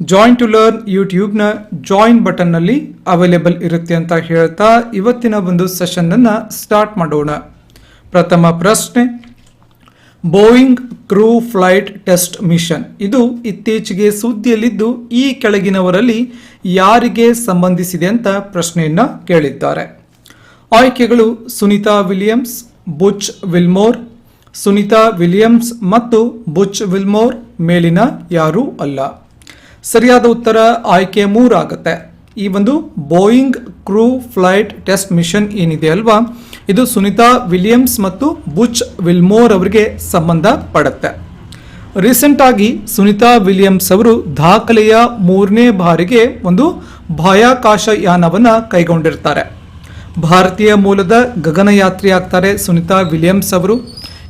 Join to learn ಯೂಟ್ಯೂಬ್ನ join ಬಟನ್ನಲ್ಲಿ available ಇರುತ್ತೆ ಅಂತ ಹೇಳ್ತಾ ಇವತ್ತಿನ ಒಂದು ಸೆಷನ್ನನ್ನು ಸ್ಟಾರ್ಟ್ ಮಾಡೋಣ. ಪ್ರಥಮ ಪ್ರಶ್ನೆ Boeing crew flight test mission ಇದು ಇತ್ತೀಚೆಗೆ ಸುದ್ದಿಯಲ್ಲಿದ್ದು ಈ ಕೆಳಗಿನವರಲ್ಲಿ ಯಾರಿಗೆ ಸಂಬಂಧಿಸಿದೆ ಅಂತ ಪ್ರಶ್ನೆಯನ್ನ ಕೇಳಿದ್ದಾರೆ. ಆಯ್ಕೆಗಳು Sunita Williams, Butch Wilmore. Sunita Williams ಮತ್ತು ಬುಚ್ ವಿಲ್ಮೋರ್ ಮೇಲಿನ ಯಾರೂ ಅಲ್ಲ. ಸರಿಯಾದ ಉತ್ತರ ಆಯ್ಕೆ ಮೂರಾಗುತ್ತೆ. ಈ ಒಂದು Boeing crew flight test mission ಏನಿದೆ ಅಲ್ವಾ? ಇದು ಸುನಿತಾ ವಿಲಿಯಮ್ಸ್ ಮತ್ತು ಬುಚ್ ವಿಲ್ಮೋರ್ ಅವರಿಗೆ ಸಂಬಂಧ ಪಡುತ್ತೆ. ರೀಸೆಂಟ್ ಆಗಿ ಸುನಿತಾ ವಿಲಿಯಮ್ಸ್ ಅವರು ದಾಖಲೆಯ ಮೂರನೇ ಬಾರಿಗೆ ಒಂದು ಬಾಹ್ಯಾಕಾಶ ಯಾನವನ್ನು ಕೈಗೊಂಡಿರ್ತಾರೆ. ಭಾರತೀಯ ಮೂಲದ ಗಗನಯಾತ್ರಿ ಆಗ್ತಾರೆ ಸುನಿತಾ ವಿಲಿಯಮ್ಸ್ ಅವರು.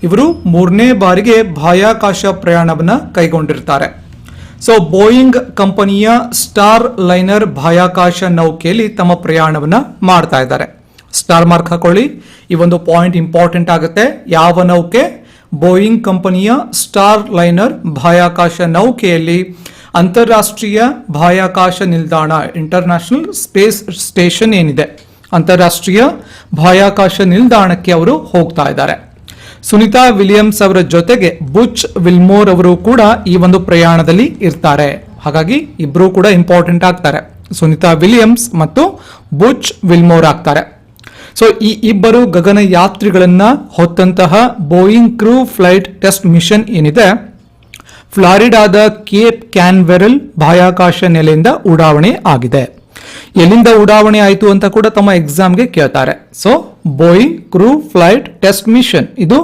ಇವರು ಮೂರನೇ ಬಾರಿಗೆ ಬಾಹ್ಯಾಕಾಶ ಪ್ರಯಾಣವನ್ನು ಕೈಗೊಂಡಿರ್ತಾರೆ. ಸೊ ಬೋಯಿಂಗ್ ಕಂಪನಿಯ ಸ್ಟಾರ್ ಲೈನರ್ ಬಾಹ್ಯಾಕಾಶ ನೌಕೆಯಲ್ಲಿ ತಮ್ಮ ಪ್ರಯಾಣವನ್ನು ಮಾಡ್ತಾ ಇದ್ದಾರೆ. ಸ್ಟಾರ್ ಮಾರ್ಕ್ ಹಾಕೊಳ್ಳಿ. ಈ ಒಂದು ಪಾಯಿಂಟ್ ಇಂಪಾರ್ಟೆಂಟ್ ಆಗುತ್ತೆ. ಯಾವ ನೌಕೆ? ಬೋಯಿಂಗ್ ಕಂಪನಿಯ ಸ್ಟಾರ್ ಲೈನರ್ ಬಾಹ್ಯಾಕಾಶ ನೌಕೆಯಲ್ಲಿ ಅಂತಾರಾಷ್ಟ್ರೀಯ ಬಾಹ್ಯಾಕಾಶ ನಿಲ್ದಾಣ ಇಂಟರ್ನ್ಯಾಷನಲ್ ಸ್ಪೇಸ್ ಸ್ಟೇಷನ್ ಏನಿದೆ? ಅಂತಾರಾಷ್ಟ್ರೀಯ ಬಾಹ್ಯಾಕಾಶ ನಿಲ್ದಾಣಕ್ಕೆ ಅವರು ಹೋಗ್ತಾ ಇದ್ದಾರೆ. ಸುನಿತಾ ವಿಲಿಯಮ್ಸ್ ಅವರ ಜೊತೆಗೆ ಬುಚ್ ವಿಲ್ಮೋರ್ ಅವರು ಕೂಡ ಈ ಒಂದು ಪ್ರಯಾಣದಲ್ಲಿ ಇರ್ತಾರೆ. ಹಾಗಾಗಿ ಇಬ್ಬರೂ ಕೂಡ ಇಂಪಾರ್ಟೆಂಟ್ ಆಗ್ತಾರೆ. ಸುನಿತಾ ವಿಲಿಯಮ್ಸ್ ಮತ್ತು ಬುಚ್ ವಿಲ್ಮೋರ್ ಆಗ್ತಾರೆ. ಸೊ ಈ ಇಬ್ಬರು ಗಗನ ಯಾತ್ರಿಗಳನ್ನ ಹೊತ್ತಂತಹ Boeing crew flight test mission ಏನಿದೆ? ಫ್ಲಾರಿಡಾದ ಕೇಪ್ ಕ್ಯಾನ್ವೆರಲ್ ಬಾಹ್ಯಾಕಾಶ ನೆಲೆಯಿಂದ ಉಡಾವಣೆ ಆಗಿದೆ. ಎಲ್ಲಿಂದ ಉಡಾವಣೆ ಆಯಿತು ಅಂತ ಕೂಡ ತಮ್ಮ ಎಕ್ಸಾಮ್ಗೆ ಕೇಳ್ತಾರೆ. So Boeing crew flight test mission ಇದು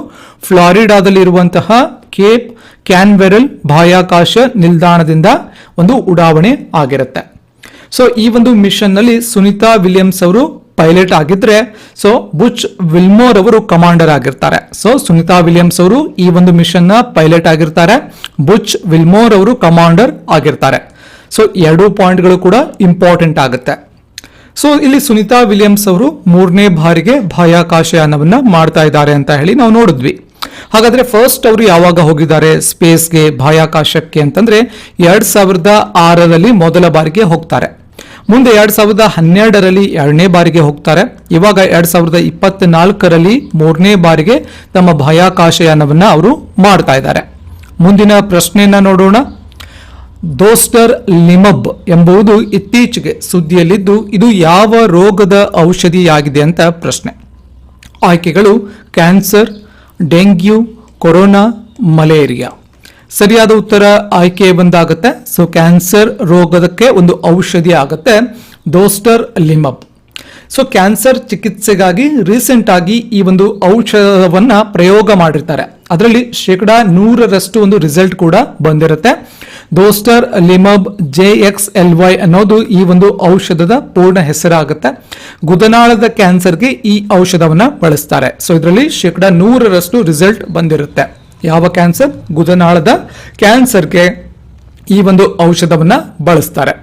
ಫ್ಲಾರಿಡಾದಲ್ಲಿರುವಂತಹ ಕೇಪ್ ಕ್ಯಾನ್ವೆರಲ್ ಬಾಹ್ಯಾಕಾಶ ನಿಲ್ದಾಣದಿಂದ ಒಂದು ಉಡಾವಣೆ ಆಗಿರುತ್ತೆ. ಸೊ ಈ ಒಂದು ಮಿಷನ್ನಲ್ಲಿ ಸುನಿತಾ ವಿಲಿಯಮ್ಸ್ ಅವರು ಪೈಲಟ್ ಆಗಿದ್ರೆ ಸೊ ಬುಚ್ ವಿಲ್ಮೋರ್ ಅವರು ಕಮಾಂಡರ್ ಆಗಿರ್ತಾರೆ. ಸೊ ಸುನಿತಾ ವಿಲಿಯಮ್ಸ್ ಅವರು ಈ ಒಂದು ಮಿಷನ್ನ ಪೈಲಟ್ ಆಗಿರ್ತಾರೆ. ಬುಚ್ ವಿಲ್ಮೋರ್ ಅವರು ಕಮಾಂಡರ್ ಆಗಿರ್ತಾರೆ. ಸೊ ಎರಡು ಪಾಯಿಂಟ್ಗಳು ಕೂಡ ಇಂಪಾರ್ಟೆಂಟ್ ಆಗುತ್ತೆ. ಸೊ ಇಲ್ಲಿ ಸುನಿತಾ ವಿಲಿಯಮ್ಸ್ ಅವರು ಮೂರನೇ ಬಾರಿಗೆ ಬಾಹ್ಯಾಕಾಶಯಾನವನ್ನ ಮಾಡ್ತಾ ಇದ್ದಾರೆ ಅಂತ ಹೇಳಿ ನಾವು ನೋಡಿದ್ವಿ. ಹಾಗಾದ್ರೆ ಫಸ್ಟ್ ಅವರು ಯಾವಾಗ ಹೋಗಿದ್ದಾರೆ ಸ್ಪೇಸ್ಗೆ ಬಾಹ್ಯಾಕಾಶಕ್ಕೆ ಅಂತಂದ್ರೆ ಎರಡ್ ಸಾವಿರದ ಆರರಲ್ಲಿ ಮೊದಲ ಬಾರಿಗೆ ಹೋಗ್ತಾರೆ. ಮುಂದೆ ಎರಡ್ ಸಾವಿರದ ಹನ್ನೆರಡರಲ್ಲಿ ಎರಡನೇ ಬಾರಿಗೆ ಹೋಗ್ತಾರೆ. ಇವಾಗ ಎರಡ್ ಸಾವಿರದ ಇಪ್ಪತ್ನಾಲ್ಕರಲ್ಲಿ ಮೂರನೇ ಬಾರಿಗೆ ತಮ್ಮ ಬಾಹ್ಯಾಕಾಶಯಾನವನ್ನ ಅವರು ಮಾಡ್ತಾ ಇದ್ದಾರೆ. ಮುಂದಿನ ಪ್ರಶ್ನೆಯನ್ನ ನೋಡೋಣ. ದೋಸ್ಟರ್ ಲಿಮಬ್ ಎಂಬುದು ಇತ್ತೀಚೆಗೆ ಸುದ್ದಿಯಲ್ಲಿದ್ದು, ಇದು ಯಾವ ರೋಗದ ಔಷಧಿಯಾಗಿದೆ ಅಂತ ಪ್ರಶ್ನೆ. ಆಯ್ಕೆಗಳು, ಕ್ಯಾನ್ಸರ್, ಡೆಂಗ್ಯೂ, ಕೊರೋನಾ, ಮಲೇರಿಯಾ. ಸರಿಯಾದ ಉತ್ತರ ಆಯ್ಕೆ ಬಂದಾಗುತ್ತೆ. ಸೊ ಕ್ಯಾನ್ಸರ್ ರೋಗದಕ್ಕೆ ಒಂದು ಔಷಧಿ ಆಗುತ್ತೆ ದೋಸ್ಟರ್ ಲಿಮಬ್. ಸೊ ಕ್ಯಾನ್ಸರ್ ಚಿಕಿತ್ಸೆಗಾಗಿ ರೀಸೆಂಟ್ ಆಗಿ ಈ ಒಂದು ಔಷಧವನ್ನ ಪ್ರಯೋಗ ಮಾಡಿರ್ತಾರೆ. ಅದರಲ್ಲಿ ಶೇಕಡ ನೂರರಷ್ಟು ಒಂದು ರಿಸಲ್ಟ್ ಕೂಡ ಬಂದಿರುತ್ತೆ. Dostarlimab J X L Y ಅನ್ನೋದು ಈ ಒಂದು ಔಷಧದ ಪೂರ್ಣ ಹೆಸರಾಗುತ್ತೆ. ಗುದನಾಳದ ಕ್ಯಾನ್ಸರ್ಗೆ ಈ ಔಷಧವನ್ನು ಬಳಸ್ತಾರೆ. ಸೊ ಇದರಲ್ಲಿ ಶೇಕಡ ನೂರರಷ್ಟು ರಿಸಲ್ಟ್ ಬಂದಿರುತ್ತೆ. ಯಾವ ಕ್ಯಾನ್ಸರ್? ಗುದನಾಳದ ಕ್ಯಾನ್ಸರ್ಗೆ ಈ ಒಂದು ಔಷಧವನ್ನು ಬಳಸ್ತಾರೆ.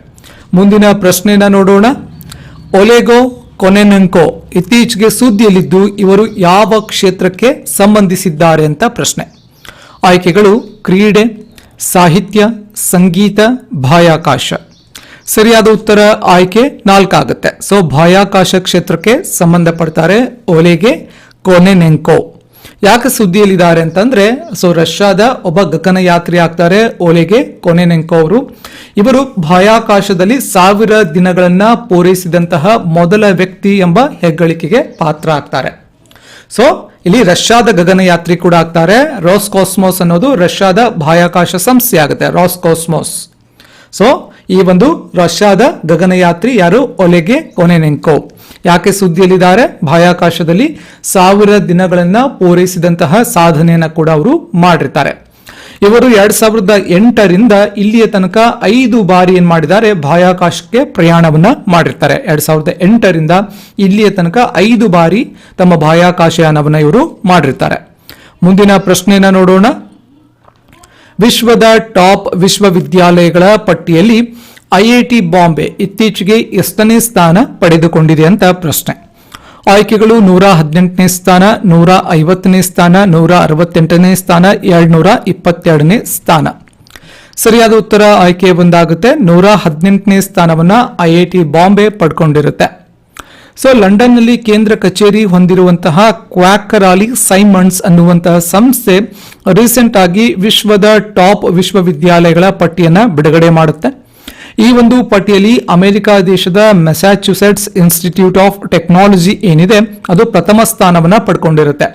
ಮುಂದಿನ ಪ್ರಶ್ನೆಯನ್ನು ನೋಡೋಣ. ಒಲೆಗೋ ಕೊನೆನೆಂಕೋ ಇತ್ತೀಚೆಗೆ ಸುದ್ದಿಯಲ್ಲಿದ್ದು ಇವರು ಯಾವ ಕ್ಷೇತ್ರಕ್ಕೆ ಸಂಬಂಧಿಸಿದ್ದಾರೆ ಅಂತ ಪ್ರಶ್ನೆ. ಆಯ್ಕೆಗಳು ಕ್ರೀಡೆ, ಸಾಹಿತ್ಯ, ಸಂಗೀತ, ಬಾಹ್ಯಾಕಾಶ. ಸರಿಯಾದ ಉತ್ತರ ಆಯ್ಕೆ ನಾಲ್ಕಾಗುತ್ತೆ. ಸೊ ಬಾಹ್ಯಾಕಾಶ ಕ್ಷೇತ್ರಕ್ಕೆ ಸಂಬಂಧಪಡ್ತಾರೆ ಓಲೆಗೆ ಕೊನೆನೆಂಕೋ ಯಾಕೆ ಸುದ್ದಿಯಲ್ಲಿದ್ದಾರೆ ಅಂತಂದ್ರೆ, ಸೊ ರಷ್ಯಾದ ಒಬ್ಬ ಗಗನಯಾತ್ರಿ ಆಗ್ತಾರೆ, ಓಲೆಗೆ ಕೊನೆನೆಂಕೋ ಅವರು. ಇವರು ಬಾಹ್ಯಾಕಾಶದಲ್ಲಿ ಸಾವಿರ ದಿನಗಳನ್ನ ಪೂರೈಸಿದಂತಹ ಮೊದಲ ವ್ಯಕ್ತಿ ಎಂಬ ಹೆಗ್ಗಳಿಕೆಗೆ ಪಾತ್ರ ಆಗ್ತಾರೆ. ಸೊ, ಇಲ್ಲಿ ರಷ್ಯಾದ ಗಗನಯಾತ್ರಿ ಕೂಡ ಆಗ್ತಾರೆ. ರೋಸ್ಕಾಸ್ಮೋಸ್ ಅನ್ನೋದು ರಷ್ಯಾದ ಬಾಹ್ಯಾಕಾಶ ಸಂಸ್ಥೆ ಆಗುತ್ತೆ ರಾಸ್ಕಾಸ್ಮೋಸ್ ಸೊ ಈ ಒಂದು ರಷ್ಯಾದ ಗಗನಯಾತ್ರಿ ಯಾರು? ಒಲೆಗೆ ಕೊನೆನೆಂಕೋ. ಯಾಕೆ ಸುದ್ದಿಯಲ್ಲಿದ್ದಾರೆ? ಬಾಹ್ಯಾಕಾಶದಲ್ಲಿ ಸಾವಿರ ದಿನಗಳನ್ನ ಪೂರೈಸಿದಂತಹ ಸಾಧನೆಯನ್ನ ಕೂಡ ಅವರು ಮಾಡಿರ್ತಾರೆ. ಇವರು ಎರಡ್ ಸಾವಿರದ ಎಂಟರಿಂದ ಇಲ್ಲಿಯ ತನಕ ಐದು ಬಾರಿ ಏನ್ ಮಾಡಿದ್ದಾರೆ? ಬಾಹ್ಯಾಕಾಶಕ್ಕೆ ಪ್ರಯಾಣವನ್ನ ಮಾಡಿರ್ತಾರೆ. ಎರಡ್ ಸಾವಿರದ ಎಂಟರಿಂದ ಇಲ್ಲಿಯ ತನಕ ಐದು ಬಾರಿ ತಮ್ಮ ಬಾಹ್ಯಾಕಾಶಯಾನವನ್ನ ಇವರು ಮಾಡಿರ್ತಾರೆ. ಮುಂದಿನ ಪ್ರಶ್ನೆಯನ್ನ ನೋಡೋಣ. ವಿಶ್ವದ ಟಾಪ್ ವಿಶ್ವವಿದ್ಯಾಲಯಗಳ ಪಟ್ಟಿಯಲ್ಲಿ ಐಐಟಿ ಬಾಂಬೆ ಇತ್ತೀಚೆಗೆ ಎಷ್ಟನೇ ಸ್ಥಾನ ಪಡೆದುಕೊಂಡಿದೆ ಅಂತ ಪ್ರಶ್ನೆ. ಆಯ್ಕೆಗಳು ನೂರ ಹದಿನೆಂಟನೇ ಸ್ಥಾನ, ನೂರ ಐವತ್ತನೇ ಸ್ಥಾನ, ನೂರ ಅರವತ್ತೆಂಟನೇ ಸ್ಥಾನ ಎರಡ್ನೂರ ಇಪ್ಪತ್ತೆರಡನೇ ಸ್ಥಾನ. ಸರಿಯಾದ ಉತ್ತರ ಆಯ್ಕೆ ಬಂದಾಗುತ್ತೆ. ನೂರ ಹದಿನೆಂಟನೇ ಸ್ಥಾನವನ್ನು ಐಐಟಿ ಬಾಂಬೆ ಪಡ್ಕೊಂಡಿರುತ್ತೆ. ಸೊ ಲಂಡನ್ನಲ್ಲಿ ಕೇಂದ್ರ ಕಚೇರಿ ಹೊಂದಿರುವಂತಹ ಕ್ವಾಕರಾಲಿ ಸೈಮಂಡ್ಸ್ ಅನ್ನುವಂತಹ ಸಂಸ್ಥೆ ರೀಸೆಂಟ್ ಆಗಿ ವಿಶ್ವದ ಟಾಪ್ ವಿಶ್ವವಿದ್ಯಾಲಯಗಳ ಪಟ್ಟಿಯನ್ನ ಬಿಡುಗಡೆ ಮಾಡುತ್ತೆ. ಈ ಒಂದು ಪಟ್ಟಿಯಲ್ಲಿ ಅಮೆರಿಕ ದೇಶದ ಮೆಸಾಚ್ಯುಸೆಟ್ಸ್ ಇನ್ಸ್ಟಿಟ್ಯೂಟ್ ಆಫ್ ಟೆಕ್ನಾಲಜಿ ಏನಿದೆ, ಅದು ಪ್ರಥಮ ಸ್ಥಾನವನ್ನ ಪಡ್ಕೊಂಡಿರುತ್ತೆ.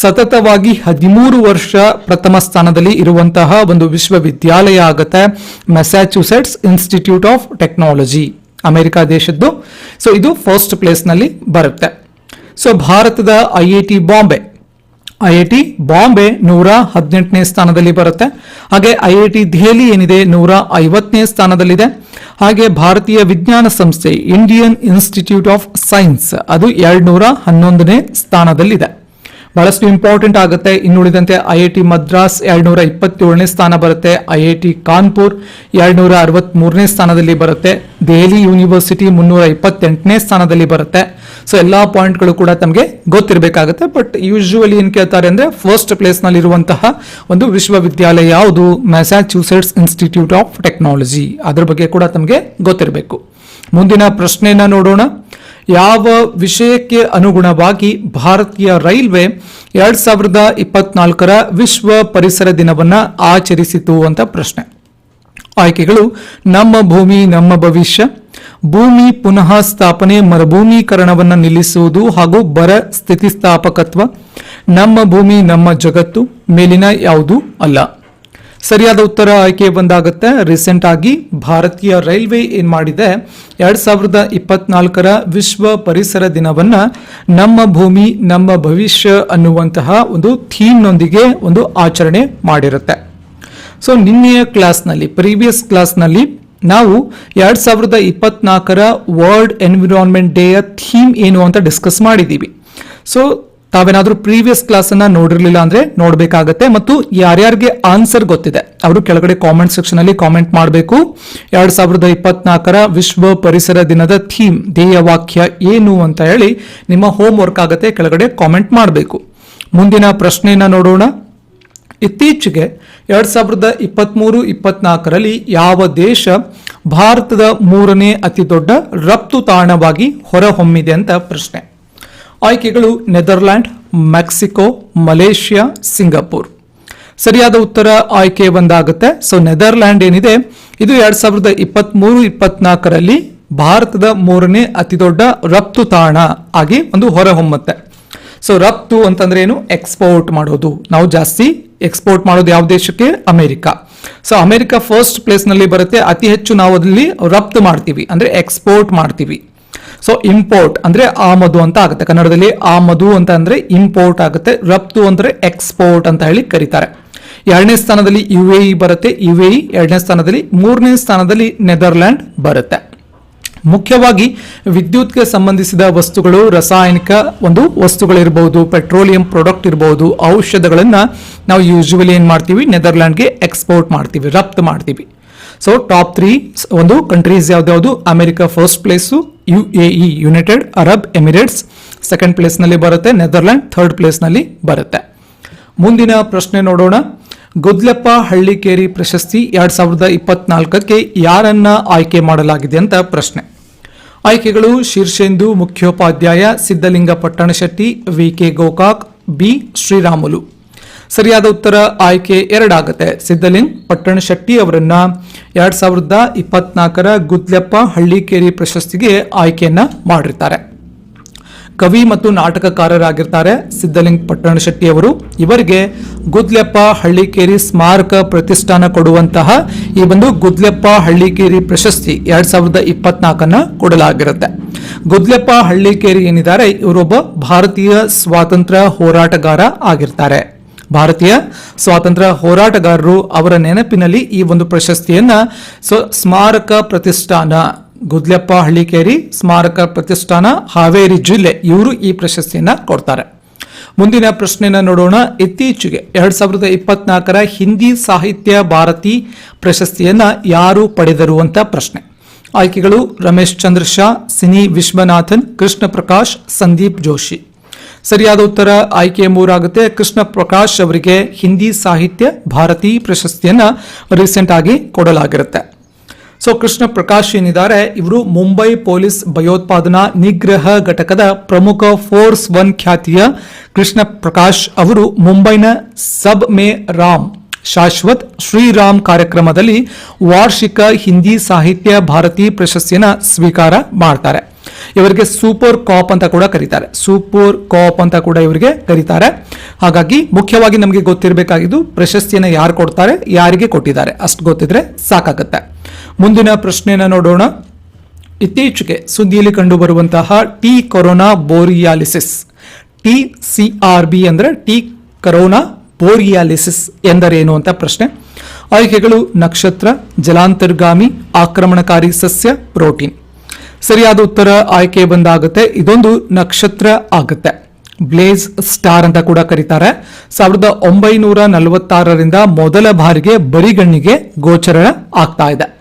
ಸತತವಾಗಿ ಹದಿಮೂರು ವರ್ಷ ಪ್ರಥಮ ಸ್ಥಾನದಲ್ಲಿ ಇರುವಂತಹ ಒಂದು ವಿಶ್ವವಿದ್ಯಾಲಯ ಆಗುತ್ತೆ Massachusetts Institute of Technology America ದೇಶದ್ದು. So ಇದು ಫಸ್ಟ್ ಪ್ಲೇಸ್ನಲ್ಲಿ ಬರುತ್ತೆ. ಸೊ ಭಾರತದ I I T Bombay. I I T Bombay ನೂರ ಹದಿನೆಂಟನೇ ಸ್ಥಾನದಲ್ಲಿ ಬರುತ್ತೆ. ಹಾಗೆ ಐ ಐ ಟಿ ದೆಹಲಿ ಏನಿದೆ? ನೂರ ಐವತ್ತನೇ ಸ್ಥಾನದಲ್ಲಿದೆ. ಹಾಗೆ ಭಾರತೀಯ ವಿಜ್ಞಾನ ಸಂಸ್ಥೆ ಇಂಡಿಯನ್ ಇನ್ಸ್ಟಿಟ್ಯೂಟ್ ಆಫ್ ಸೈನ್ಸ್ ಅದು ಎರಡ್ನೂರ ಹನ್ನೊಂದನೇ ಸ್ಥಾನದಲ್ಲಿದೆ. ಬಹಳಷ್ಟು ಇಂಪಾರ್ಟೆಂಟ್ ಆಗುತ್ತೆ. ಇನ್ನುಳಿದಂತೆ ಐಐಟಿ ಮದ್ರಾಸ್ ಎರಡ್ನೂರ ಇಪ್ಪತ್ತೇಳನೇ ಸ್ಥಾನ ಬರುತ್ತೆ. ಐಐಟಿ ಕಾನ್ಪುರ್ ಎರಡ್ನೂರ ಅರವತ್ತ್ ಮೂರನೇ ಸ್ಥಾನದಲ್ಲಿ ಬರುತ್ತೆ. ದೆಹಲಿ ಯೂನಿವರ್ಸಿಟಿ ಮುನ್ನೂರ ಇಪ್ಪತ್ತೆಂಟನೇ ಸ್ಥಾನದಲ್ಲಿ ಬರುತ್ತೆ. ಸೊ ಎಲ್ಲಾ ಪಾಯಿಂಟ್ಗಳು ಕೂಡ ತಮಗೆ ಗೊತ್ತಿರಬೇಕಾಗುತ್ತೆ. ಬಟ್ ಯೂಶುವಲಿ ಏನ್ ಕೇಳ್ತಾರೆ ಅಂದ್ರೆ ಫಸ್ಟ್ ಪ್ಲೇಸ್ನಲ್ಲಿ ಇರುವಂತಹ ಒಂದು ವಿಶ್ವವಿದ್ಯಾಲಯ ಯಾವುದು? ಮ್ಯಾಸಾಚ್ಯೂಸೆಟ್ಸ್ ಇನ್ಸ್ಟಿಟ್ಯೂಟ್ ಆಫ್ ಟೆಕ್ನಾಲಜಿ ಅದ್ರ ಬಗ್ಗೆ ಕೂಡ ತಮಗೆ ಗೊತ್ತಿರಬೇಕು. ಮುಂದಿನ ಪ್ರಶ್ನೆಯನ್ನ ನೋಡೋಣ. ಯಾವ ವಿಷಯಕ್ಕೆ ಅನುಗುಣವಾಗಿ ಭಾರತೀಯ ರೈಲ್ವೆ ಎರಡ್ ಸಾವಿರದ ಇಪ್ಪತ್ನಾಲ್ಕರ ವಿಶ್ವ ಪರಿಸರ ದಿನವನ್ನ ಆಚರಿಸಿತು ಅಂತ ಪ್ರಶ್ನೆ. ಆಯ್ಕೆಗಳು, ನಮ್ಮ ಭೂಮಿ, ನಮ್ಮ ಭವಿಷ್ಯ, ಭೂಮಿ ಪುನಃ ಸ್ಥಾಪನೆ, ಮರುಭೂಮೀಕರಣವನ್ನು ನಿಲ್ಲಿಸುವುದು ಹಾಗೂ ಬರ ಸ್ಥಿತಿಸ್ಥಾಪಕತ್ವ, ನಮ್ಮ ಭೂಮಿ, ನಮ್ಮ ಜಗತ್ತು ಮೇಲಿನ ಯಾವುದು ಅಲ್ಲ. ಸರಿಯಾದ ಉತ್ತರ ಆಯ್ಕೆ ಬಂದಾಗುತ್ತೆ. ರೀಸೆಂಟ್ ಆಗಿ ಭಾರತೀಯ ರೈಲ್ವೆ ಏನ್ ಮಾಡಿದೆ? ಎರಡ್ ಸಾವಿರದ ಇಪ್ಪತ್ನಾಲ್ಕರ ವಿಶ್ವ ಪರಿಸರ ದಿನವನ್ನ ನಮ್ಮ ಭೂಮಿ, ನಮ್ಮ ಭವಿಷ್ಯ ಅನ್ನುವಂತಹ ಒಂದು ಥೀಮ್ನೊಂದಿಗೆ ಒಂದು ಆಚರಣೆ ಮಾಡಿರುತ್ತೆ. ಸೊ ನಿನ್ನೆಯ ಕ್ಲಾಸ್ನಲ್ಲಿ ಪ್ರೀವಿಯಸ್ ಕ್ಲಾಸ್ನಲ್ಲಿ ನಾವು ಎರಡ್ ಸಾವಿರದ ಇಪ್ಪತ್ನಾಲ್ಕರ ವರ್ಲ್ಡ್ ಎನ್ವಿರಾನ್ಮೆಂಟ್ ಡೇಯ ಥೀಮ್ ಏನು ಅಂತ ಡಿಸ್ಕಸ್ ಮಾಡಿದ್ದೀವಿ ಸೊ ತಾವೇನಾದ್ರೂ ಪ್ರೀವಿಯಸ್ ಕ್ಲಾಸ್ ಅನ್ನ ನೋಡಿರ್ಲಿಲ್ಲ ಅಂದ್ರೆ ನೋಡ್ಬೇಕಾಗತ್ತೆ ಮತ್ತು ಯಾರ್ಯಾರಿಗೆ ಆನ್ಸರ್ ಗೊತ್ತಿದೆ, ಅವರು ಕೆಳಗಡೆ ಕಾಮೆಂಟ್ ಸೆಕ್ಷನ್ ಅಲ್ಲಿ ಕಾಮೆಂಟ್ ಮಾಡಬೇಕು. ಎರಡ್ ಸಾವಿರದ ಇಪ್ಪತ್ನಾಲ್ಕರ ವಿಶ್ವ ಪರಿಸರ ದಿನದ ಥೀಮ್ ಧ್ಯೇಯ ವಾಕ್ಯ ಏನು ಅಂತ ಹೇಳಿ ನಿಮ್ಮ ಹೋಮ್ ವರ್ಕ್ ಆಗತ್ತೆ, ಕೆಳಗಡೆ ಕಾಮೆಂಟ್ ಮಾಡಬೇಕು. ಮುಂದಿನ ಪ್ರಶ್ನೆಯನ್ನ ನೋಡೋಣ. ಇತ್ತೀಚೆಗೆ ಎರಡ್ ಸಾವಿರದ ಇಪ್ಪತ್ಮೂರು, ಇಪ್ಪತ್ನಾಲ್ಕರಲ್ಲಿ ಯಾವ ದೇಶ ಭಾರತದ ಮೂರನೇ ಅತಿ ದೊಡ್ಡ ರಫ್ತು ತಾಣವಾಗಿ ಹೊರಹೊಮ್ಮಿದೆ ಅಂತ ಪ್ರಶ್ನೆ. ಆಯ್ಕೆಗಳು ನೆದರ್ಲ್ಯಾಂಡ್, ಮೆಕ್ಸಿಕೋ, ಮಲೇಷ್ಯಾ, ಸಿಂಗಾಪುರ್. ಸರಿಯಾದ ಉತ್ತರ ಆಯ್ಕೆ ಬಂದಾಗುತ್ತೆ. ಸೊ ನೆದರ್ಲ್ಯಾಂಡ್ ಏನಿದೆ? ಇದು ಎರಡ್ ಸಾವಿರದ ಇಪ್ಪತ್ಮೂರು, ಇಪ್ಪತ್ನಾಲ್ಕರಲ್ಲಿ ಭಾರತದ ಮೂರನೇ ಅತಿ ದೊಡ್ಡ ರಫ್ತು ತಾಣ ಆಗಿ ಒಂದು ಹೊರಹೊಮ್ಮುತ್ತೆ. ಸೊ ರಫ್ತು ಅಂತಂದ್ರೆ ಏನು? ಎಕ್ಸ್ಪೋರ್ಟ್ ಮಾಡೋದು. ನಾವು ಜಾಸ್ತಿ ಎಕ್ಸ್ಪೋರ್ಟ್ ಮಾಡೋದು ಯಾವ ದೇಶಕ್ಕೆ? ಅಮೆರಿಕ. ಸೊ ಅಮೆರಿಕ ಫಸ್ಟ್ ಪ್ಲೇಸ್ನಲ್ಲಿ ಬರುತ್ತೆ. ಅತಿ ಹೆಚ್ಚು ನಾವು ಅದರಲ್ಲಿ ರಫ್ತು ಮಾಡ್ತೀವಿ. ಅಂದ್ರೆ ಎಕ್ಸ್ಪೋರ್ಟ್ ಮಾಡ್ತೀವಿ. ಸೊ ಇಂಪೋರ್ಟ್ ಅಂದ್ರೆ ಆಮದು ಅಂತ ಆಗುತ್ತೆ. ಕನ್ನಡದಲ್ಲಿ ಆಮದು ಅಂತ ಅಂದ್ರೆ ಇಂಪೋರ್ಟ್ ಆಗುತ್ತೆ. ರಫ್ತು ಅಂದ್ರೆ ಎಕ್ಸ್ಪೋರ್ಟ್ ಅಂತ ಹೇಳಿ ಕರೀತಾರೆ. ಎರಡನೇ ಸ್ಥಾನದಲ್ಲಿ ಯು ಎ ಇ ಬರುತ್ತೆ. ಯು ಎ ಇ ಎರಡನೇ ಸ್ಥಾನದಲ್ಲಿ, ಮೂರನೇ ಸ್ಥಾನದಲ್ಲಿ ನೆದರ್ಲ್ಯಾಂಡ್ ಬರುತ್ತೆ. ಮುಖ್ಯವಾಗಿ ವಿದ್ಯುತ್ಗೆ ಸಂಬಂಧಿಸಿದ ವಸ್ತುಗಳು, ರಾಸಾಯನಿಕ ಒಂದು ವಸ್ತುಗಳಿರಬಹುದು ಪೆಟ್ರೋಲಿಯಂ ಪ್ರಾಡಕ್ಟ್ ಇರಬಹುದು ಔಷಧಗಳನ್ನು ನಾವು ಯೂಶುವಲಿ ಏನು ಮಾಡ್ತೀವಿ? ನೆದರ್ಲ್ಯಾಂಡ್ಗೆ ಎಕ್ಸ್ಪೋರ್ಟ್ ಮಾಡ್ತೀವಿ, ರಫ್ತು ಮಾಡ್ತೀವಿ. ಸೊ ಟಾಪ್ ತ್ರೀ ಒಂದು countries ಯಾವ್ದ್ಯಾವುದು? America first place U A E United Arab Emirates second ಪ್ಲೇಸ್ನಲ್ಲಿ ಬರುತ್ತೆ ನೆದರ್ಲ್ಯಾಂಡ್ ಥರ್ಡ್ ಪ್ಲೇಸ್ನಲ್ಲಿ ಬರುತ್ತೆ. ಮುಂದಿನ ಪ್ರಶ್ನೆ ನೋಡೋಣ. ಗುದ್ಲೆಪ್ಪ ಹಳ್ಳಿಕೇರಿ ಪ್ರಶಸ್ತಿ ಎರಡ್ ಸಾವಿರದ ಇಪ್ಪತ್ನಾಲ್ಕಕ್ಕೆ ಯಾರನ್ನ ಆಯ್ಕೆ ಮಾಡಲಾಗಿದೆ ಅಂತ ಪ್ರಶ್ನೆ. ಆಯ್ಕೆಗಳು Shirshendu Mukhopadhyay Siddalinga Pattanashetti V K Gokak, B Sriramulu. ಸರಿಯಾದ ಉತ್ತರ ಆಯ್ಕೆ ಎರಡಾಗುತ್ತೆ. ಸಿದ್ದಲಿಂಗ್ ಪಟ್ಟಣ ಶೆಟ್ಟಿ ಅವರನ್ನ ಎರಡ್ ಸಾವಿರದ ಇಪ್ಪತ್ನಾಲ್ಕರ ಗುದ್ಲೆಪ್ಪ ಹಳ್ಳಿಕೇರಿ ಪ್ರಶಸ್ತಿಗೆ ಆಯ್ಕೆಯನ್ನ ಮಾಡಿರ್ತಾರೆ. ಕವಿ ಮತ್ತು ನಾಟಕಕಾರರಾಗಿರ್ತಾರೆ ಸಿದ್ದಲಿಂಗ್ ಪಟ್ಟಣಶೆಟ್ಟಿ ಅವರು. ಇವರಿಗೆ ಗುದ್ಲೆಪ್ಪ ಹಳ್ಳಿಕೇರಿ ಸ್ಮಾರಕ ಪ್ರತಿಷ್ಠಾನ ಕೊಡುವಂತಹ ಈ ಒಂದು ಗುದ್ಲೆಪ್ಪ ಹಳ್ಳಿಕೇರಿ ಪ್ರಶಸ್ತಿ ಎರಡ್ ಸಾವಿರದ ಇಪ್ಪತ್ನಾಲ್ಕನ್ನ ಕೊಡಲಾಗಿರುತ್ತೆ. ಗುದ್ಲೆಪ್ಪ ಹಳ್ಳಿಕೇರಿ ಏನಿದ್ದಾರೆ, ಇವರೊಬ್ಬ ಭಾರತೀಯ ಸ್ವಾತಂತ್ರ್ಯ ಹೋರಾಟಗಾರ ಆಗಿರ್ತಾರೆ. ಭಾರತೀಯ ಸ್ವಾತಂತ್ರ್ಯ ಹೋರಾಟಗಾರರು ಅವರ ನೆನಪಿನಲ್ಲಿ ಈ ಒಂದು ಪ್ರಶಸ್ತಿಯನ್ನ ಸೊ ಸ್ಮಾರಕ ಪ್ರತಿಷ್ಠಾನ ಗುದ್ಲೆಪ್ಪ ಹಳ್ಳಿಕೇರಿ ಸ್ಮಾರಕ ಪ್ರತಿಷ್ಠಾನ ಹಾವೇರಿ ಜಿಲ್ಲೆ ಇವರು ಈ ಪ್ರಶಸ್ತಿಯನ್ನ ಕೊಡ್ತಾರೆ. ಮುಂದಿನ ಪ್ರಶ್ನೆನ ನೋಡೋಣ. ಇತ್ತೀಚೆಗೆ ಎರಡ್ ಸಾವಿರದ ಇಪ್ಪತ್ನಾಲ್ಕರ ಹಿಂದಿ ಸಾಹಿತ್ಯ ಭಾರತಿ ಪ್ರಶಸ್ತಿಯನ್ನ ಯಾರು ಪಡೆದರು ಅಂತ ಪ್ರಶ್ನೆ. ಆಯ್ಕೆಗಳು ರಮೇಶ್ ಚಂದ್ರ ಶಾ, ಸಿನಿ ವಿಶ್ವನಾಥನ್ ಕೃಷ್ಣ ಪ್ರಕಾಶ್ ಸಂದೀಪ್ ಜೋಶಿ. ಸರಿಯಾದ ಉತ್ತರ ಆಯ್ಕೆ ಮೂರಾಗುತ್ತೆ ಕೃಷ್ಣ ಪ್ರಕಾಶ್ ಅವರಿಗೆ ಹಿಂದಿ ಸಾಹಿತ್ಯ ಭಾರತಿ ಪ್ರಶಸ್ತಿಯನ್ನ ರೀಸೆಂಟ್ ಆಗಿ ಕೊಡಲಾಗಿರುತ್ತೆ. ಸೊ ಕೃಷ್ಣ ಪ್ರಕಾಶ್ ಏನಿದ್ದಾರೆ? ಇವರು ಮುಂಬೈ ಪೊಲೀಸ್ ಭಯೋತ್ಪಾದನಾ ನಿಗ್ರಹ ಘಟಕದ ಪ್ರಮುಖ ಫೋರ್ಸ್ ಒನ್ ಖ್ಯಾತಿಯ ಕೃಷ್ಣ ಪ್ರಕಾಶ್ ಅವರು ಮುಂಬೈನ ಸಬ್ ಮೇ ರಾಮ್ ಶಾಶ್ವತ್ ಶ್ರೀರಾಮ್ ಕಾರ್ಯಕ್ರಮದಲ್ಲಿ ವಾರ್ಷಿಕ ಹಿಂದಿ ಸಾಹಿತ್ಯ ಭಾರತಿ ಪ್ರಶಸ್ತಿಯನ್ನ ಸ್ವೀಕಾರ ಮಾಡ್ತಾರೆ. ಇವರಿಗೆ ಸೂಪರ್ ಕಾಪ್ ಅಂತ ಕೂಡ ಕರೀತಾರೆ. ಸೂಪರ್ ಕಾಪ್ ಅಂತ ಕೂಡ ಇವರಿಗೆ ಕರೀತಾರೆ. ಹಾಗಾಗಿ ಮುಖ್ಯವಾಗಿ ನಮಗೆ ಗೊತ್ತಿರಬೇಕಾಗಿದ್ದು ಪ್ರಶಸ್ತಿಯನ್ನ ಯಾರು ಕೊಡ್ತಾರೆ, ಯಾರಿಗೆ ಕೊಟ್ಟಿದ್ದಾರೆ, ಅಷ್ಟು ಗೊತ್ತಿದ್ರೆ ಸಾಕಾಗುತ್ತೆ. ಮುಂದಿನ ಪ್ರಶ್ನೆಯನ್ನ ನೋಡೋಣ. ಇತ್ತೀಚೆಗೆ ಸುದ್ದಿಯಲ್ಲಿ ಕಂಡುಬರುವಂತಹ T Corona Borealis, T C R B ಅಂದ್ರೆ ಟಿ ಕರೋನಾ ಬೋರಿಯಾಲಿಸಿಸ್ ಎಂದರೇನು ಅಂತ ಪ್ರಶ್ನೆ. ಆಯ್ಕೆಗಳು ನಕ್ಷತ್ರ, ಜಲಾಂತರ್ಗಾಮಿ, ಆಕ್ರಮಣಕಾರಿ ಸಸ್ಯ, ಪ್ರೋಟೀನ್. ಸರಿಯಾದ ಉತ್ತರ ಆಯ್ಕೆ ಬಂದಾಗುತ್ತೆ. ಇದೊಂದು ನಕ್ಷತ್ರ ಆಗುತ್ತೆ. ಬ್ಲೇಸ್ ಸ್ಟಾರ್ ಅಂತ ಕೂಡ ಕರೀತಾರೆ. ಸಾವಿರದ ಒಂಬೈನೂರ ನಲವತ್ತಾರರಿಂದ ಮೊದಲ ಬಾರಿಗೆ ಬರಿಗಣ್ಣಿಗೆ ಗೋಚರ ಆಗ್ತಾ ಇದೆ.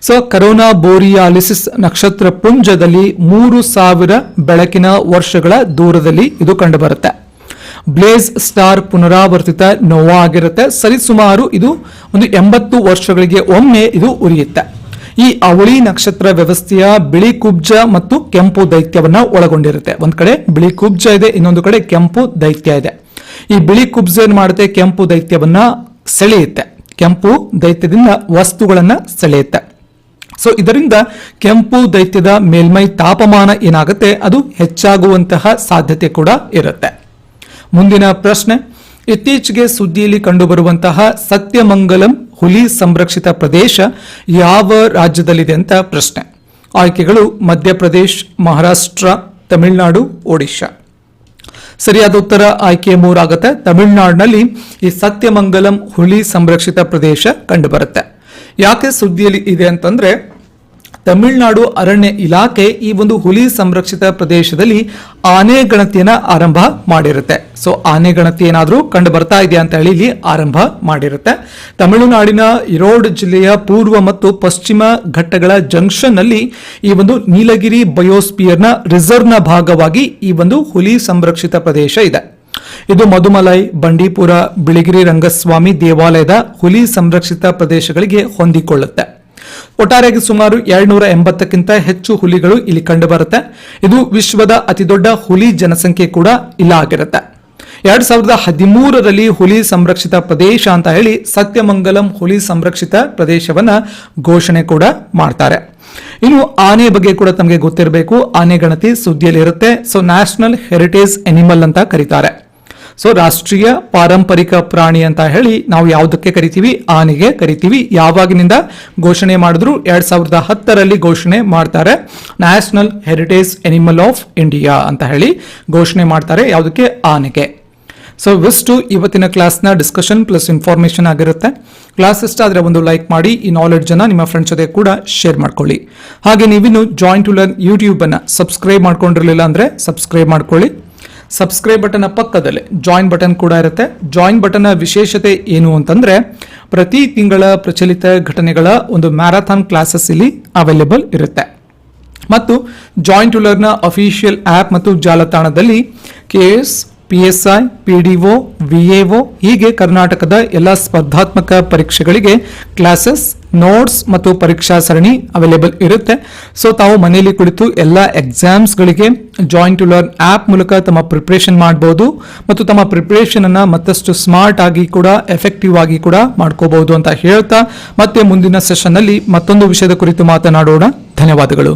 ಸೊ, ಕರೋನಾ ಬೋರಿಯಾಲಿಸಿಸ್ ನಕ್ಷತ್ರ ಪುಂಜದಲ್ಲಿ ಮೂರು ಸಾವಿರ ಬೆಳಕಿನ ವರ್ಷಗಳ ದೂರದಲ್ಲಿ ಇದು ಕಂಡುಬರುತ್ತೆ. ಬ್ಲೇಸ್ ಸ್ಟಾರ್ ಪುನರಾವರ್ತಿತ ನೋವಾಗಿರುತ್ತೆ. ಸರಿಸುಮಾರು ಇದು ಒಂದು ಎಂಬತ್ತು ವರ್ಷಗಳಿಗೆ ಒಮ್ಮೆ ಇದು ಉರಿಯುತ್ತೆ. ಈ ಅವಳಿ ನಕ್ಷತ್ರ ವ್ಯವಸ್ಥೆಯ ಬಿಳಿ ಕುಬ್ಜ ಮತ್ತು ಕೆಂಪು ದೈತ್ಯವನ್ನ ಒಳಗೊಂಡಿರುತ್ತೆ. ಒಂದ್ ಕಡೆ ಬಿಳಿ ಕುಬ್ಜ ಇದೆ, ಇನ್ನೊಂದು ಕಡೆ ಕೆಂಪು ದೈತ್ಯ ಇದೆ. ಈ ಬಿಳಿ ಕುಬ್ಜ ಏನ್ ಮಾಡುತ್ತೆ? ಕೆಂಪು ದೈತ್ಯವನ್ನ ಸೆಳೆಯುತ್ತೆ. ಕೆಂಪು ದೈತ್ಯದಿಂದ ವಸ್ತುಗಳನ್ನ ಸೆಳೆಯುತ್ತೆ. ಸೊ ಇದರಿಂದ ಕೆಂಪು ದೈತ್ಯದ ಮೇಲ್ಮೈ ತಾಪಮಾನ ಏನಾಗುತ್ತೆ? ಅದು ಹೆಚ್ಚಾಗುವಂತಹ ಸಾಧ್ಯತೆ ಕೂಡ ಇರುತ್ತೆ. ಮುಂದಿನ ಪ್ರಶ್ನೆ, ಇತ್ತೀಚೆಗೆ ಸುದ್ದಿಯಲ್ಲಿ ಕಂಡುಬರುವಂತಹ ಸತ್ಯಮಂಗಲಂ ಹುಲಿ ಸಂರಕ್ಷಿತ ಪ್ರದೇಶ ಯಾವ ರಾಜ್ಯದಲ್ಲಿದೆ ಅಂತ ಪ್ರಶ್ನೆ. ಆಯ್ಕೆಗಳು ಮಧ್ಯಪ್ರದೇಶ, ಮಹಾರಾಷ್ಟ್ರ, ತಮಿಳುನಾಡು, ಒಡಿಶಾ. ಸರಿಯಾದ ಉತ್ತರ ಆಯ್ಕೆ ಮೂರಾಗುತ್ತೆ. ತಮಿಳುನಾಡಿನಲ್ಲಿ ಈ ಸತ್ಯಮಂಗಲಂ ಹುಲಿ ಸಂರಕ್ಷಿತ ಪ್ರದೇಶ ಕಂಡುಬರುತ್ತೆ. ಯಾಕೆ ಸುದ್ದಿಯಲ್ಲಿ ಇದೆ ಅಂತಂದ್ರೆ ತಮಿಳುನಾಡು ಅರಣ್ಯ ಇಲಾಖೆ ಈ ಒಂದು ಹುಲಿ ಸಂರಕ್ಷಿತ ಪ್ರದೇಶದಲ್ಲಿ ಆನೆ ಗಣತಿಯನ್ನ ಆರಂಭ ಮಾಡಿರುತ್ತೆ. ಸೊ ಆನೆ ಗಣತಿ ಏನಾದರೂ ಕಂಡು ಬರ್ತಾ ಇದೆಯಾ ಅಂತ ಹೇಳಿ ಇಲ್ಲಿ ಆರಂಭ ಮಾಡಿರುತ್ತೆ. ತಮಿಳುನಾಡಿನ ಇರೋಡ್ ಜಿಲ್ಲೆಯ ಪೂರ್ವ ಮತ್ತು ಪಶ್ಚಿಮ ಘಟ್ಟಗಳ ಜಂಕ್ಷನ್ನಲ್ಲಿ ಈ ಒಂದು ನೀಲಗಿರಿ ಬಯೋಸ್ಪಿಯರ್ನ ರಿಸರ್ವ್ನ ಭಾಗವಾಗಿ ಈ ಒಂದು ಹುಲಿ ಸಂರಕ್ಷಿತ ಪ್ರದೇಶ ಇದೆ. ಇದು ಮಧುಮಲೈ, ಬಂಡೀಪುರ, ಬಿಳಿಗಿರಿ ರಂಗಸ್ವಾಮಿ ದೇವಾಲಯದ ಹುಲಿ ಸಂರಕ್ಷಿತ ಪ್ರದೇಶಗಳಿಗೆ ಹೊಂದಿಕೊಳ್ಳುತ್ತೆ. ಒಟ್ಟಾರೆಯಾಗಿ ಸುಮಾರು ಎರಡ್ನೂರ ಎಂಬತ್ತಕ್ಕಿಂತ ಹೆಚ್ಚು ಹುಲಿಗಳು ಇಲ್ಲಿ ಕಂಡುಬರುತ್ತೆ. ಇದು ವಿಶ್ವದ ಅತಿದೊಡ್ಡ ಹುಲಿ ಜನಸಂಖ್ಯೆ ಕೂಡ ಇಲ್ಲ ಆಗಿರುತ್ತೆ. ಎರಡ್ ಸಾವಿರದ ಹದಿಮೂರರಲ್ಲಿ ಹುಲಿ ಸಂರಕ್ಷಿತ ಪ್ರದೇಶ ಅಂತ ಹೇಳಿ ಸತ್ಯಮಂಗಲಂ ಹುಲಿ ಸಂರಕ್ಷಿತ ಪ್ರದೇಶವನ್ನ ಘೋಷಣೆ ಕೂಡ ಮಾಡ್ತಾರೆ. ಇನ್ನು ಆನೆ ಬಗ್ಗೆ ಕೂಡ ತಮಗೆ ಗೊತ್ತಿರಬೇಕು. ಆನೆ ಗಣತಿ ಸುದ್ದಿಯಲ್ಲಿ ಇರುತ್ತೆ ಸೊ ನ್ಯಾಷನಲ್ ಹೆರಿಟೇಜ್ ಎನಿಮಲ್ ಅಂತ ಕರೀತಾರೆ. ಸೊ ರಾಷ್ಟ್ರೀಯ ಪಾರಂಪರಿಕ ಪ್ರಾಣಿ ಅಂತ ಹೇಳಿ ನಾವು ಯಾವುದಕ್ಕೆ ಕರಿತೀವಿ? ಆನೆಗೆ ಕರಿತೀವಿ. ಯಾವಾಗಿನಿಂದ ಘೋಷಣೆ ಮಾಡಿದ್ರು? ಎರಡ್ ಸಾವಿರದ ಹತ್ತರಲ್ಲಿ ಘೋಷಣೆ ಮಾಡ್ತಾರೆ National Heritage Animal of India ಅಂತ ಹೇಳಿ ಘೋಷಣೆ ಮಾಡ್ತಾರೆ ಯಾವುದಕ್ಕೆ? ಆನೆಗೆ. ಸೊ ವಿಷ್ಟು ಇವತ್ತಿನ ಕ್ಲಾಸ್ನ ಡಿಸ್ಕಷನ್ ಪ್ಲಸ್ ಇನ್ಫಾರ್ಮೇಶನ್ ಆಗಿರುತ್ತೆ. ಕ್ಲಾಸ್ ಇಷ್ಟ ಆದರೆ ಒಂದು ಲೈಕ್ ಮಾಡಿ, ಈ ನಾಲೆಡ್ಜ್ ಅನ್ನ ನಿಮ್ಮ ಫ್ರೆಂಡ್ಸ್ ಜೊತೆ ಕೂಡ ಶೇರ್ ಮಾಡ್ಕೊಳ್ಳಿ. ಹಾಗೆ ನೀವಿನ್ನು ಜಾಯಿಂಟ್ ಟು ಲರ್ನ್ ಯೂಟ್ಯೂಬನ್ನು ಸಬ್ಸ್ಕ್ರೈಬ್ ಮಾಡ್ಕೊಂಡಿರಲಿಲ್ಲ ಅಂದ್ರೆ ಸಬ್ಸ್ಕ್ರೈಬ್ ಮಾಡ್ಕೊಳ್ಳಿ. ಸಬ್ಸ್ಕ್ರೈಬ್ ಬಟನ್ ಪಕ್ಕದಲ್ಲೇ ಜಾಯಿನ್ ಬಟನ್ ಕೂಡ ಇರುತ್ತೆ. ಜಾಯಿನ್ ಬಟನ್ ವಿಶೇಷತೆ ಏನು ಅಂತಂದ್ರೆ ಪ್ರತಿ ತಿಂಗಳ ಪ್ರಚಲಿತ ಘಟನೆಗಳ ಒಂದು ಮ್ಯಾರಥಾನ್ ಕ್ಲಾಸಸ್ ಇಲ್ಲಿ ಅವೈಲೇಬಲ್ ಇರುತ್ತೆ. ಮತ್ತು Join to Learn official app ಮತ್ತು ಜಾಲತಾಣದಲ್ಲಿ K S P PDO VAO ಹೀಗೆ ಕರ್ನಾಟಕದ ಎಲ್ಲ ಸ್ಪರ್ಧಾತ್ಮಕ ಪರೀಕ್ಷೆಗಳಿಗೆ ಕ್ಲಾಸಸ್ ನೋಟ್ಸ್ ಮತ್ತು ಪರೀಕ್ಷಾ ಸರಣಿ ಅವೈಲೇಬಲ್ ಇರುತ್ತೆ. ಸೊ ತಾವು ಮನೆಯಲ್ಲಿ ಕುಳಿತು ಎಲ್ಲ ಎಕ್ಸಾಮ್ಸ್ಗಳಿಗೆ ಜಾಯಿನ್ ಟು ಲರ್ನ್ ಆ್ಯಪ್ ಮೂಲಕ ತಮ್ಮ ಪ್ರಿಪ್ರೇಷನ್ ಮಾಡಬಹುದು ಮತ್ತು ತಮ್ಮ ಪ್ರಿಪ್ರೇಷನನ್ನು ಮತ್ತಷ್ಟು ಸ್ಮಾರ್ಟ್ ಆಗಿ ಕೂಡ ಎಫೆಕ್ಟಿವ್ ಆಗಿ ಕೂಡ ಮಾಡ್ಕೋಬಹುದು ಅಂತ ಹೇಳ್ತಾ ಮತ್ತೆ ಮುಂದಿನ ಸೆಷನ್ನಲ್ಲಿ ಮತ್ತೊಂದು ವಿಷಯದ ಕುರಿತು ಮಾತನಾಡೋಣ. ಧನ್ಯವಾದಗಳು.